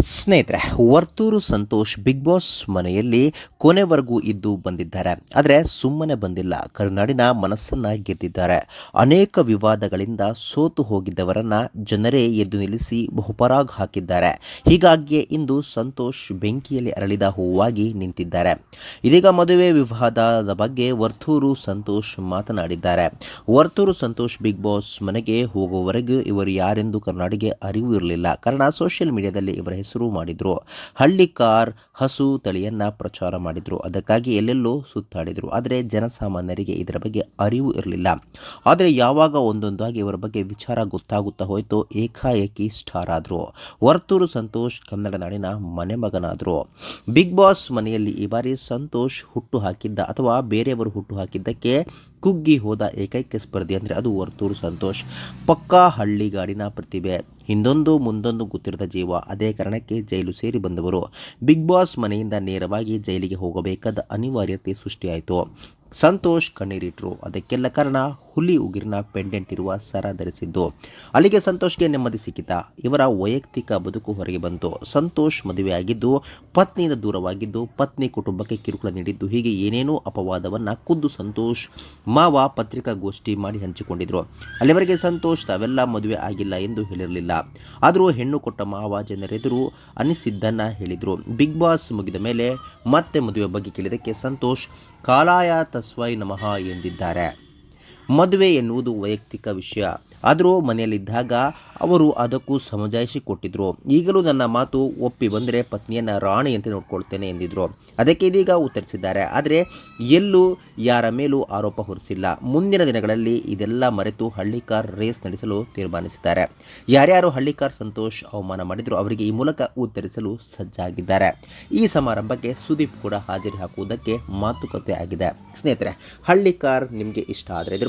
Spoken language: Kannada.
ಸ್ನೇಹಿತರೆ, ವರ್ತೂರು ಸಂತೋಷ್ ಬಿಗ್ ಬಾಸ್ ಮನೆಯಲ್ಲಿ ಕೊನೆವರೆಗೂ ಇದ್ದು ಬಂದಿದ್ದಾರೆ. ಆದರೆ ಸುಮ್ಮನೆ ಬಂದಿಲ್ಲ. ಕರುನಾಡಿನ ಮನಸ್ಸನ್ನ ಗೆದ್ದಿದ್ದಾರೆ. ಅನೇಕ ವಿವಾದಗಳಿಂದ ಸೋತು ಹೋಗಿದ್ದವರನ್ನ ಜನರೇ ಎದ್ದು ನಿಲ್ಲಿಸಿ ಬಹುಪರಾಗ್ ಹಾಕಿದ್ದಾರೆ. ಹೀಗಾಗಿಯೇ ಇಂದು ಸಂತೋಷ್ ಬೆಂಕಿಯಲ್ಲಿ ಅರಳಿದ ಹೂವಾಗಿ ನಿಂತಿದ್ದಾರೆ. ಇದೀಗ ಮದುವೆ ವಿವಾದದ ಬಗ್ಗೆ ವರ್ತೂರು ಸಂತೋಷ್ ಮಾತನಾಡಿದ್ದಾರೆ. ವರ್ತೂರು ಸಂತೋಷ್ ಬಿಗ್ ಬಾಸ್ ಮನೆಗೆ ಹೋಗುವವರೆಗೂ ಇವರು ಯಾರೆಂದು ಕರ್ನಾಡಿಗೆ ಅರಿವು ಇರಲಿಲ್ಲ. ಕಾರಣ ಸೋಷಿಯಲ್ ಮೀಡಿಯಾದಲ್ಲಿ ಇವರ ಹೆಸರು ಮಾಡಿದ್ರು. ಹಳ್ಳಿ ಕಾರ್ ಹಸು ತಳಿಯನ್ನು ಪ್ರಚಾರ ಮಾಡಿದರು. ಅದಕ್ಕಾಗಿ ಎಲ್ಲೆಲ್ಲೋ ಸುತ್ತಾಡಿದರು. ಆದರೆ ಜನಸಾಮಾನ್ಯರಿಗೆ ಇದರ ಬಗ್ಗೆ ಅರಿವು ಇರಲಿಲ್ಲ. ಆದರೆ ಯಾವಾಗ ಒಂದೊಂದಾಗಿ ಇವರ ಬಗ್ಗೆ ವಿಚಾರ ಗೊತ್ತಾಗುತ್ತಾ ಹೋಯಿತು ಏಕಾಏಕಿ ಸ್ಟಾರ್ ಆದರು. ವರ್ತೂರು ಸಂತೋಷ್ ಕನ್ನಡ ನಾಡಿನ ಮನೆಮಗನಾದರು ಬಿಗ್ ಬಾಸ್ ಮನೆಯಲ್ಲಿ ಈ ಬಾರಿ ಸಂತೋಷ್ ಹುಟ್ಟು ಹಾಕಿದ್ದ ಅಥವಾ ಬೇರೆಯವರು ಹುಟ್ಟು ಹಾಕಿದ್ದಕ್ಕೆ ಕುಗ್ಗಿ ಹೋದ ಏಕೈಕ ಸ್ಪರ್ಧಿ ಅಂದರೆ ಅದು ವರ್ತೂರು ಸಂತೋಷ್. ಪಕ್ಕಾ ಹಳ್ಳಿಗಾಡಿನ ಪ್ರತಿಭೆ. ಹಿಂದೊಂದು ಮುಂದೊಂದು ಗೊತ್ತಿರದ ಜೀವ. ಅದೇ ಕಾರಣಕ್ಕೆ ಜೈಲು ಸೇರಿ ಬಂದವರು. ಬಿಗ್ ಬಾಸ್ ಮನೆಯಿಂದ ನೇರವಾಗಿ ಜೈಲಿಗೆ ಹೋಗಬೇಕಾದ ಅನಿವಾರ್ಯತೆ ಸೃಷ್ಟಿಯಾಯಿತು. ಸಂತೋಷ್ ಕಣ್ಣೀರಿಟ್ರು. ಅದಕ್ಕೆಲ್ಲ ಕಾರಣ ಹುಲಿ ಉಗಿರಿನ ಪೆಂಡೆಂಟ್ ಇರುವ ಸರ ಧರಿಸಿದ್ದು. ಅಲ್ಲಿಗೆ ಸಂತೋಷ್ಗೆ ನೆಮ್ಮದಿ ಸಿಕ್ಕಿತ ಇವರ ವೈಯಕ್ತಿಕ ಬದುಕು ಹೊರಗೆ ಬಂತು. ಸಂತೋಷ್ ಮದುವೆಯಾಗಿದ್ದು, ಪತ್ನಿಯಿಂದ ದೂರವಾಗಿದ್ದು, ಪತ್ನಿ ಕುಟುಂಬಕ್ಕೆ ಕಿರುಕುಳ ನೀಡಿದ್ದು. ಹೀಗೆ ಏನೇನೋ ಅಪವಾದವನ್ನ ಖುದ್ದು ಸಂತೋಷ್ ಮಾವ ಪತ್ರಿಕಾಗೋಷ್ಠಿ ಮಾಡಿ ಹಂಚಿಕೊಂಡಿದ್ರು. ಅಲ್ಲಿವರೆಗೆ ಸಂತೋಷ್ ತಾವೆಲ್ಲ ಮದುವೆ ಆಗಿಲ್ಲ ಎಂದು ಹೇಳಿರಲಿಲ್ಲ. ಆದರೂ ಹೆಣ್ಣು ಕೊಟ್ಟ ಮಾವ ಜನರೆದುರು ಅನಿಸಿದ್ದನ್ನ ಹೇಳಿದರು. ಬಿಗ್ ಬಾಸ್ ಮುಗಿದ ಮೇಲೆ ಮತ್ತೆ ಮದುವೆ ಬಗ್ಗೆ ಕೇಳಿದಕ್ಕೆ ಸಂತೋಷ್ ಕಾಲಾಯ ತಸ್ವೈ ನಮಃ ಎಂದಿದ್ದಾರೆ. ಮದುವೆ ಎನ್ನುವುದು ವೈಯಕ್ತಿಕ ವಿಷಯ. ಆದರೂ ಮನೆಯಲ್ಲಿದ್ದಾಗ ಅವರು ಅದಕ್ಕೂ ಸಮಜಾಯಿಸಿ ಕೊಟ್ಟಿದ್ರು ಈಗಲೂ ನನ್ನ ಮಾತು ಒಪ್ಪಿ ಬಂದರೆ ಪತ್ನಿಯನ್ನು ಅಂತ ನೋಡ್ಕೊಳ್ತೇನೆ ಎಂದಿದ್ರು. ಅದಕ್ಕೆ ಇದೀಗ ಉತ್ತರಿಸಿದ್ದಾರೆ. ಆದರೆ ಎಲ್ಲೂ ಯಾರ ಮೇಲೂ ಆರೋಪ ಹೊರಿಸಿಲ್ಲ. ಮುಂದಿನ ದಿನಗಳಲ್ಲಿ ಇದೆಲ್ಲ ಮರೆತು ಹಳ್ಳಿಕಾರ್ ರೇಸ್ ನಡೆಸಲು ತೀರ್ಮಾನಿಸಿದ್ದಾರೆ. ಯಾರ್ಯಾರು ಹಳ್ಳಿಕಾರ್ ಸಂತೋಷ್ ಅವಮಾನ ಮಾಡಿದ್ರು ಅವರಿಗೆ ಈ ಮೂಲಕ ಉತ್ತರಿಸಲು ಸಜ್ಜಾಗಿದ್ದಾರೆ. ಈ ಸಮಾರಂಭಕ್ಕೆ ಸುದೀಪ್ ಕೂಡ ಹಾಜರಿ ಹಾಕುವುದಕ್ಕೆ ಮಾತುಕತೆ ಆಗಿದೆ. ಸ್ನೇಹಿತರೆ ಹಳ್ಳಿಕಾರ್ ನಿಮಗೆ ಇಷ್ಟ ಆದರೆ ಇದ್ರ